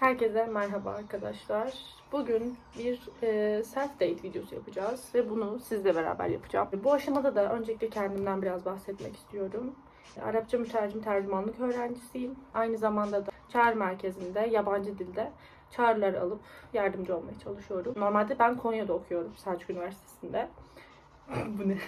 Herkese merhaba arkadaşlar. Bugün bir e, self date videosu yapacağız ve bunu sizle beraber yapacağım. Bu aşamada da öncelikle kendimden biraz bahsetmek istiyorum. Arapça mütercim tercümanlık öğrencisiyim. Aynı zamanda da çağrı merkezinde yabancı dilde çağrılar alıp yardımcı olmaya çalışıyorum. Normalde ben Konya'da okuyorum Selçuk Üniversitesi'nde. Bu ne?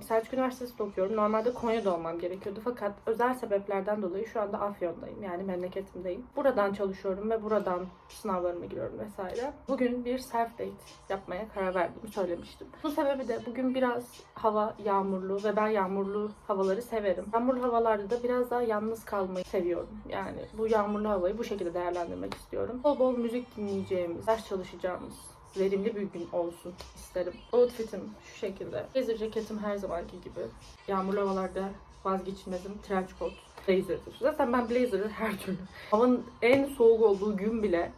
Selçuk Üniversitesi'nde okuyorum. Normalde Konya'da olmam gerekiyordu fakat özel sebeplerden dolayı şu anda Afyon'dayım. Yani memleketimdeyim. Buradan çalışıyorum ve buradan sınavlarıma giriyorum vesaire. Bugün bir self date yapmaya karar verdiğimi söylemiştim. Bu sebebi de bugün biraz hava yağmurlu ve ben yağmurlu havaları severim. Yağmurlu havalarda da biraz daha yalnız kalmayı seviyorum. Yani bu yağmurlu havayı bu şekilde değerlendirmek istiyorum. Bol bol müzik dinleyeceğimiz, ders çalışacağımız, verimli bir gün olsun isterim. Outfit'im şu şekilde. Blazer ceketim her zamanki gibi. Yağmurlu havalarda vazgeçilmezim trench coat. Blazer'dır. Zaten ben blazer'ı her türlü. Havanın en soğuk olduğu gün bile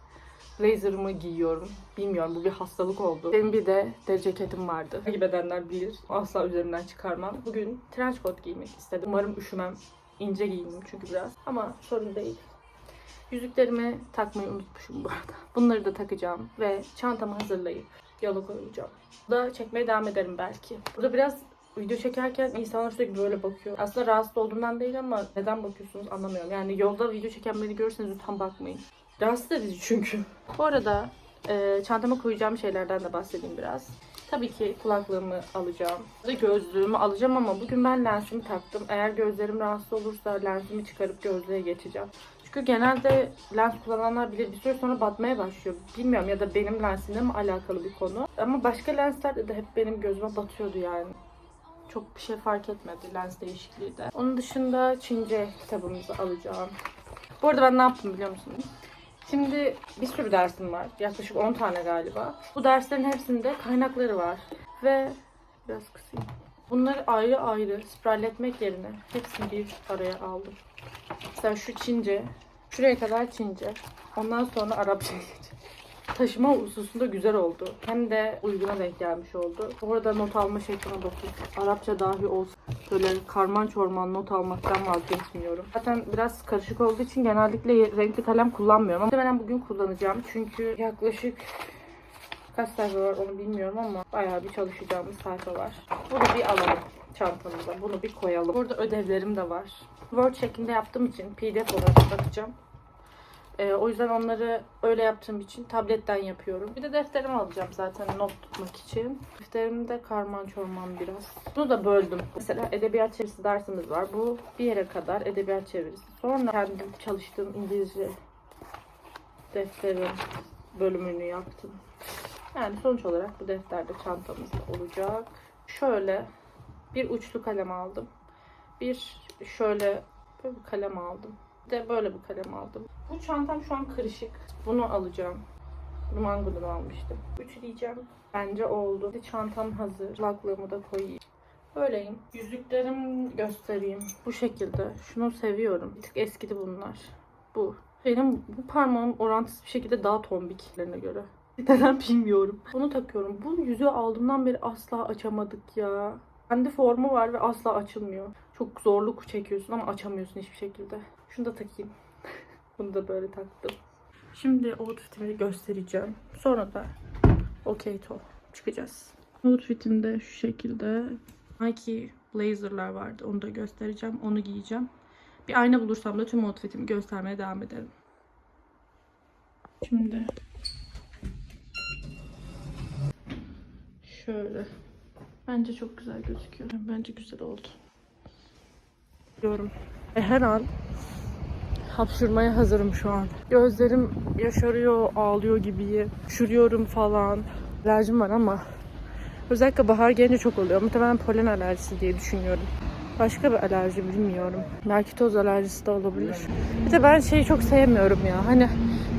blazer'ımı giyiyorum. Bilmiyorum bu bir hastalık oldu. Benim bir de deri ceketim vardı. Takip edenler bilir. Asla üzerimden çıkarmam. Bugün trench coat giymek istedim. Umarım üşümem. İnce giyindim çünkü biraz. Ama sorun değil. Yüzüklerimi takmayı unutmuşum bu arada. Bunları da takacağım ve çantamı hazırlayıp yola koyulacağım. Da çekmeye devam ederim belki. Burada biraz video çekerken insanlar sürekli böyle bakıyor. Aslında rahatsız olduğumdan değil ama neden bakıyorsunuz anlamıyorum. Yani yolda video çeken beni görürseniz lütfen bakmayın. Rahatsız edici çünkü. Bu arada e, çantama koyacağım şeylerden de bahsedeyim biraz. Tabii ki kulaklığımı alacağım. Ve gözlüğümü alacağım ama bugün ben lensimi taktım. Eğer gözlerim rahatsız olursa lensimi çıkarıp gözlüğe geçeceğim. Çünkü genelde lens kullananlar bilir bir süre sonra batmaya başlıyor. Bilmiyorum ya da benim lensimle mi alakalı bir konu. Ama başka lenslerde de hep benim gözüme batıyordu yani. Çok bir şey fark etmedi lens değişikliği de. Onun dışında Çince kitabımızı alacağım. Bu arada ben ne yaptım biliyor musunuz? Şimdi bir sürü dersim var. Yaklaşık 10 tane galiba. Bu derslerin hepsinde kaynakları var. Ve biraz kısayım. Bunları ayrı ayrı sprayletmek yerine hepsini bir araya aldım. Mesela şu Çince. Şuraya kadar Çince. Ondan sonra Arapça'ya geçeceğim. Taşıma hususunda güzel oldu. Hem de uyguna denk gelmiş oldu. Orada not alma şeklime bakın. Arapça dahi olsa böyle karman çorman not almaktan vazgeçmiyorum. Zaten biraz karışık olduğu için genellikle renkli kalem kullanmıyorum. Ama ben bugün kullanacağım. Çünkü yaklaşık kaç sayfa var onu bilmiyorum ama bayağı bir çalışacağımız sayfa var. Bunu bir alalım çantamıza. Bunu bir koyalım. Burada ödevlerim de var. Word şeklinde yaptığım için pdf olarak bakacağım. Ee, o yüzden onları öyle yaptığım için tabletten yapıyorum. Bir de defterimi alacağım zaten not tutmak için. Defterimde karman çorman biraz. Bunu da böldüm. Mesela edebiyat çevirisi dersimiz var. Bu bir yere kadar edebiyat çevirisi. Sonra kendim çalıştığım İngilizce defterin bölümünü yaptım. Yani sonuç olarak bu defterde çantamızda olacak. Şöyle bir uçlu kalem aldım. Bir şöyle böyle bir kalem aldım. Bir de böyle bir kalem aldım. Bu çantam şu an karışık. Bunu alacağım. Bunu Mango'dan almıştım. Üçleyeceğim. Bence oldu. Bir çantam hazır. Kulaklığımı da koyayım. Böyleyim. Yüzüklerim göstereyim. Bu şekilde. Şunu seviyorum. Bir tık eskidi bunlar. Bu. Benim bu parmağım orantısız bir şekilde daha tombiklerine göre. Neden bilmiyorum. Bunu takıyorum. Bu yüzüğü aldığımdan beri asla açamadık ya. Bende formu var ve asla açılmıyor. Çok zorluk çekiyorsun ama açamıyorsun hiçbir şekilde. Şunu da takayım. Bunu da böyle taktım. Şimdi outfitimi göstereceğim. Sonra da okey to çıkacağız. Outfitimde şu şekilde Nike blazerlar vardı. Onu da göstereceğim. Onu giyeceğim. Bir ayna bulursam da tüm outfitimi göstermeye devam ederim. Şimdi şöyle. Bence çok güzel gözüküyor. Bence güzel oldu. Diyorum. E, her an hapşurmaya hazırım şu an. Gözlerim yaşarıyor, ağlıyor gibi. Üşürüyorum falan. Alerjim var ama özellikle bahar gelince çok oluyor. Muhtemelen polen alerjisi diye düşünüyorum. Başka bir alerji bilmiyorum. Belki toz alerjisi de olabilir. Bir de ben şeyi çok sevmiyorum ya. Hani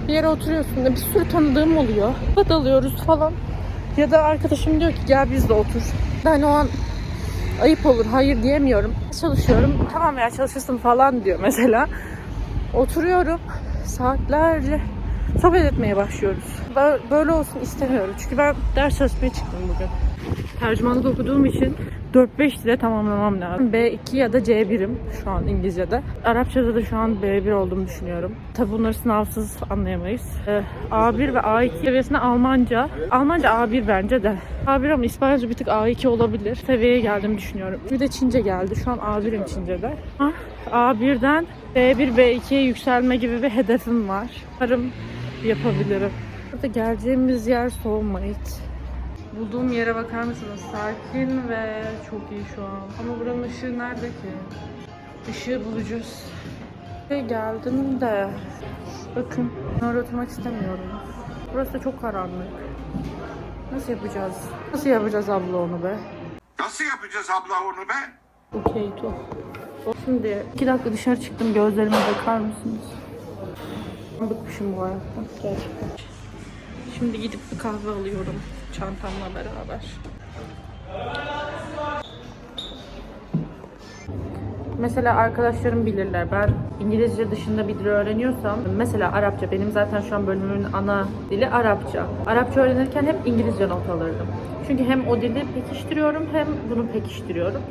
bir yere oturuyorsun da bir sürü tanıdığım oluyor. Dalıyoruz falan. Ya da arkadaşım diyor ki gel biz de otur. Ben o an ayıp olur hayır diyemiyorum. Çalışıyorum tamam ya çalışırsın falan diyor mesela. Oturuyorum saatlerce sohbet etmeye başlıyoruz. Bö- Böyle olsun istemiyorum. Çünkü ben ders çalışmaya çıktım bugün. Tercümanlık okuduğum için 4-5 dile tamamlamam lazım. B2 ya da C1'im şu an İngilizce'de. Arapçada da şu an B1 olduğumu düşünüyorum. Tabi bunları sınavsız anlayamayız. Ee, A1 ve A2 seviyesinde Almanca. Almanca A1 bence de. A1 ama İspanyolca bir tık A2 olabilir. Seviyeye geldiğimi düşünüyorum. Bir de Çince geldi. Şu an A1'im Çince'de. Ah, A1'den B1, B2'ye yükselme gibi bir hedefim var. Umarım yapabilirim. Burada geleceğimiz yer Soulmate. Bulduğum yere bakar mısınız? Sakin ve çok iyi şu an. Ama buranın ışığı nerede ki? Işığı bulacağız. Geldim de bakın oraya oturmak istemiyorum. Burası da çok karanlık. Nasıl yapacağız? Nasıl yapacağız abla onu be? Nasıl yapacağız abla onu be? Okey to. Şimdi iki dakika dışarı çıktım gözlerime bakar mısınız? Bıkmışım bu hayattan gerçekten. Şimdi gidip bir kahve alıyorum çantamla beraber. Mesela arkadaşlarım bilirler. Ben İngilizce dışında bir dil öğreniyorsam, mesela Arapça, benim zaten şu an bölümümün ana dili Arapça. Arapça öğrenirken hep İngilizce not alırdım. Çünkü hem o dili pekiştiriyorum hem bunu pekiştiriyorum.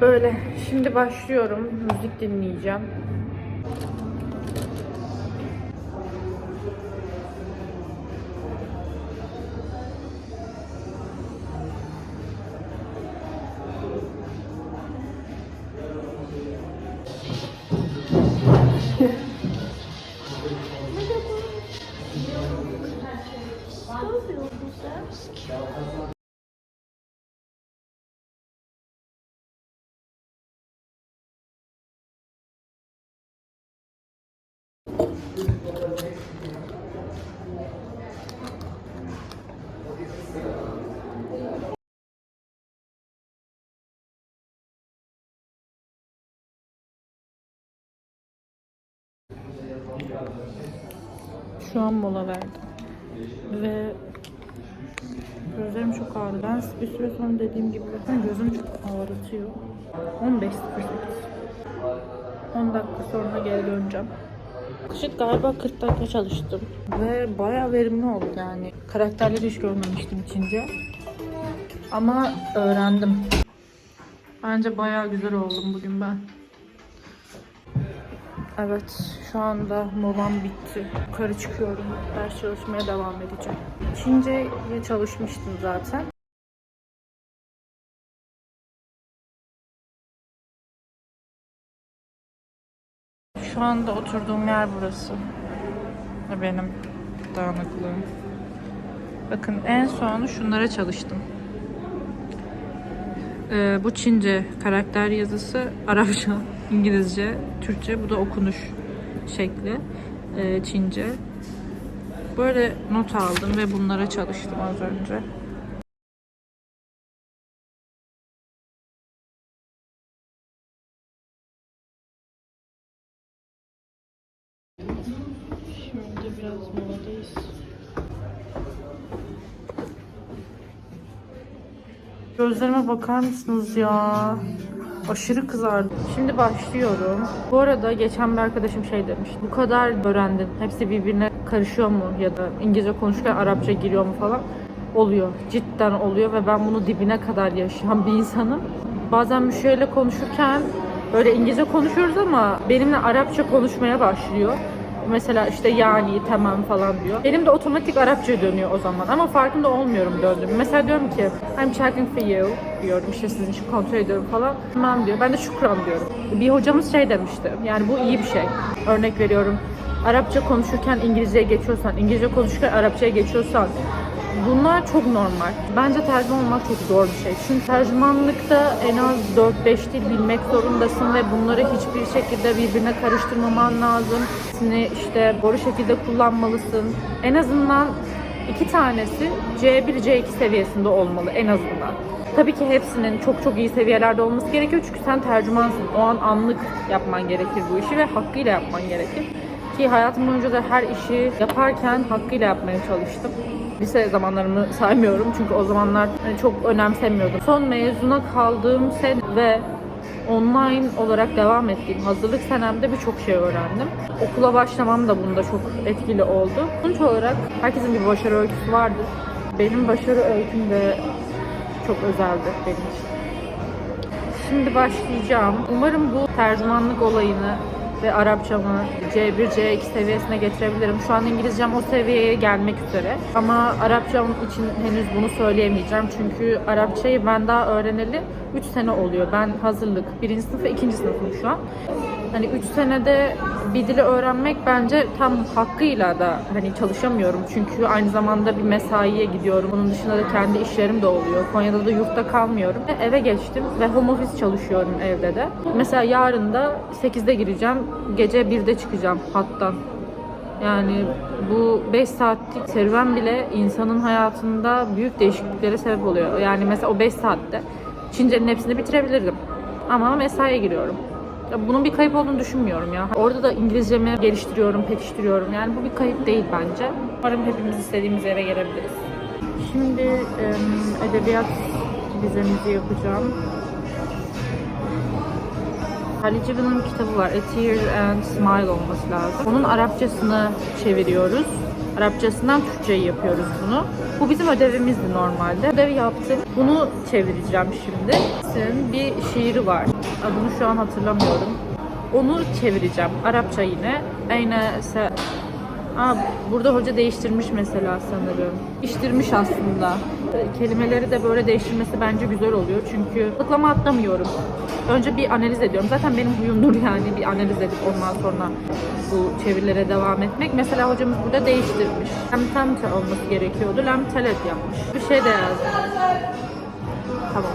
Böyle. Şimdi başlıyorum. Müzik dinleyeceğim. Şu an mola verdim. Ve gözlerim çok ağrıyor. Ben bir süre sonra dediğim gibi zaten gözüm çok ağrıtıyor. 15 10 dakika sonra geri döneceğim. Yaklaşık galiba 40 dakika çalıştım. Ve bayağı verimli oldu yani. Karakterleri hiç görmemiştim Çince. Ama öğrendim. Bence bayağı güzel oldum bugün ben. Evet, şu anda molam bitti. Yukarı çıkıyorum. Ders çalışmaya devam edeceğim. Çince'ye çalışmıştım zaten. Şu anda oturduğum yer burası. Benim dağınıklığım. Bakın en son şunlara çalıştım. Ee, bu Çince karakter yazısı, Arapça, İngilizce, Türkçe. Bu da okunuş şekli ee, Çince. Böyle not aldım ve bunlara çalıştım az önce. Şimdi biraz moladayız. Gözlerime bakar mısınız ya? Aşırı kızardı. Şimdi başlıyorum. Bu arada geçen bir arkadaşım şey demiş. Bu kadar öğrendin. Hepsi birbirine karışıyor mu? Ya da İngilizce konuşurken Arapça giriyor mu falan? Oluyor. Cidden oluyor ve ben bunu dibine kadar yaşayan bir insanım. Bazen müşteriyle konuşurken böyle İngilizce konuşuyoruz ama benimle Arapça konuşmaya başlıyor. Mesela işte yani tamam falan diyor. Benim de otomatik Arapça dönüyor o zaman ama farkında olmuyorum döndüğüm. Mesela diyorum ki I'm checking for you diyorum işte sizin için kontrol ediyorum falan. Tamam diyor. Ben de şükran diyorum. Bir hocamız şey demişti. Yani bu iyi bir şey. Örnek veriyorum. Arapça konuşurken İngilizceye geçiyorsan, İngilizce konuşurken Arapçaya geçiyorsan Bunlar çok normal. Bence tercüman olmak çok zor bir şey. Çünkü tercümanlıkta en az 4-5 dil bilmek zorundasın ve bunları hiçbir şekilde birbirine karıştırmaman lazım. Hepsini işte doğru şekilde kullanmalısın. En azından iki tanesi C1, C2 seviyesinde olmalı en azından. Tabii ki hepsinin çok çok iyi seviyelerde olması gerekiyor çünkü sen tercümansın. O an anlık yapman gerekir bu işi ve hakkıyla yapman gerekir. Ki hayatım boyunca da her işi yaparken hakkıyla yapmaya çalıştım. Lise zamanlarımı saymıyorum çünkü o zamanlar hani çok önemsemiyordum. Son mezuna kaldığım sene ve online olarak devam ettiğim hazırlık senemde birçok şey öğrendim. Okula başlamam da bunda çok etkili oldu. Sonuç olarak herkesin bir başarı öyküsü vardır. Benim başarı öyküm de çok özeldi benim için. Şimdi başlayacağım. Umarım bu tercümanlık olayını ve Arapçamı C1, C2 seviyesine getirebilirim. Şu an İngilizcem o seviyeye gelmek üzere. Ama Arapçam için henüz bunu söyleyemeyeceğim. Çünkü Arapçayı ben daha öğreneli 3 sene oluyor. Ben hazırlık 1. sınıf ve 2. sınıfım şu an. Hani 3 senede bir dili öğrenmek bence tam hakkıyla da hani çalışamıyorum. Çünkü aynı zamanda bir mesaiye gidiyorum. Onun dışında da kendi işlerim de oluyor. Konya'da da yurtta kalmıyorum. Ve Eve geçtim ve home office çalışıyorum evde de. Mesela yarın da 8'de gireceğim. Gece 1'de çıkacağım hattan. Yani bu 5 saatlik serüven bile insanın hayatında büyük değişikliklere sebep oluyor. Yani mesela o 5 saatte Çince'nin hepsini bitirebilirdim. Ama mesaiye giriyorum. Ya Bunun bir kayıp olduğunu düşünmüyorum ya. Orada da İngilizcemi geliştiriyorum, pekiştiriyorum. Yani bu bir kayıp değil bence. Umarım hepimiz istediğimiz yere gelebiliriz. Şimdi edebiyat vizemizi yapacağım. Halil Cibin'in kitabı var. A Tear and Smile olması lazım. Onun Arapçasını çeviriyoruz. Arapçasından Türkçe'yi yapıyoruz bunu. Bu bizim ödevimizdi normalde. Ödevi yaptım. Bunu çevireceğim şimdi. Sizin bir şiiri var. Adını şu an hatırlamıyorum. Onu çevireceğim. Arapça yine. Aynı se Aa, burada hoca değiştirmiş mesela sanırım. Değiştirmiş aslında. Kelimeleri de böyle değiştirmesi bence güzel oluyor. Çünkü tıklama atlamıyorum. Önce bir analiz ediyorum. Zaten benim huyumdur yani bir analiz edip ondan sonra bu çevirilere devam etmek. Mesela hocamız burada değiştirmiş. Lemtemte olması gerekiyordu. Lemtelet yapmış. Bir şey de yazdı. Tamam.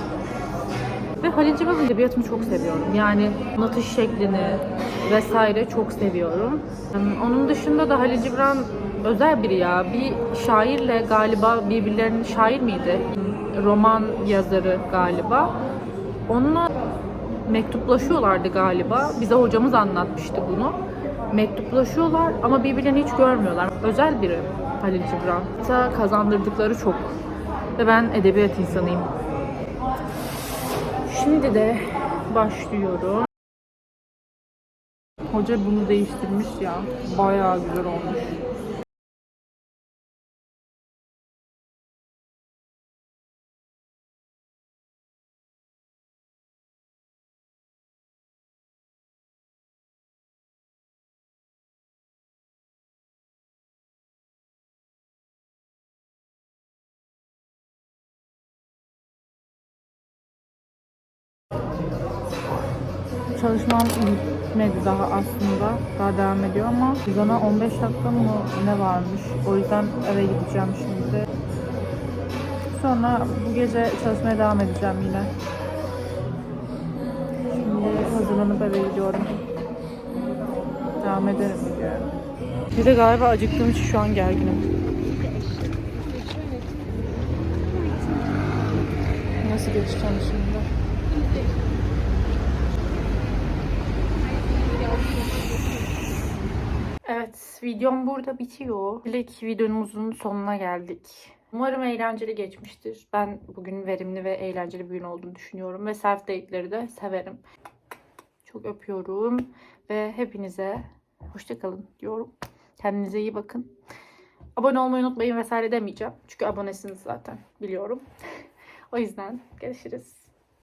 Ve Halil Cibran edebiyatını çok seviyorum. Yani anlatış şeklini vesaire çok seviyorum. Onun dışında da Halil Cibran özel biri ya. Bir şairle galiba birbirlerinin şair miydi? Roman yazarı galiba. Onunla mektuplaşıyorlardı galiba. Bize hocamız anlatmıştı bunu. Mektuplaşıyorlar ama birbirlerini hiç görmüyorlar. Özel biri Halil Cibran. Hatta kazandırdıkları çok. Ve ben edebiyat insanıyım. Şimdi de başlıyorum. Hoca bunu değiştirmiş ya. Bayağı güzel olmuş. Çalışmam bitmedi daha aslında. Daha devam ediyor ama bana 15 dakika mı ne varmış. O yüzden eve gideceğim şimdi. Sonra bu gece çalışmaya devam edeceğim yine. Şimdi hazırlanıp eve gidiyorum. Devam ederim videoya. Bir de galiba acıktığım için şu an gerginim. Nasıl geçeceğim şimdi? Evet, videom burada bitiyor. İlk videomuzun sonuna geldik. Umarım eğlenceli geçmiştir. Ben bugün verimli ve eğlenceli bir gün olduğunu düşünüyorum. Ve self date'leri de severim. Çok öpüyorum. Ve hepinize hoşçakalın diyorum. Kendinize iyi bakın. Abone olmayı unutmayın vesaire demeyeceğim. Çünkü abonesiniz zaten biliyorum. o yüzden görüşürüz.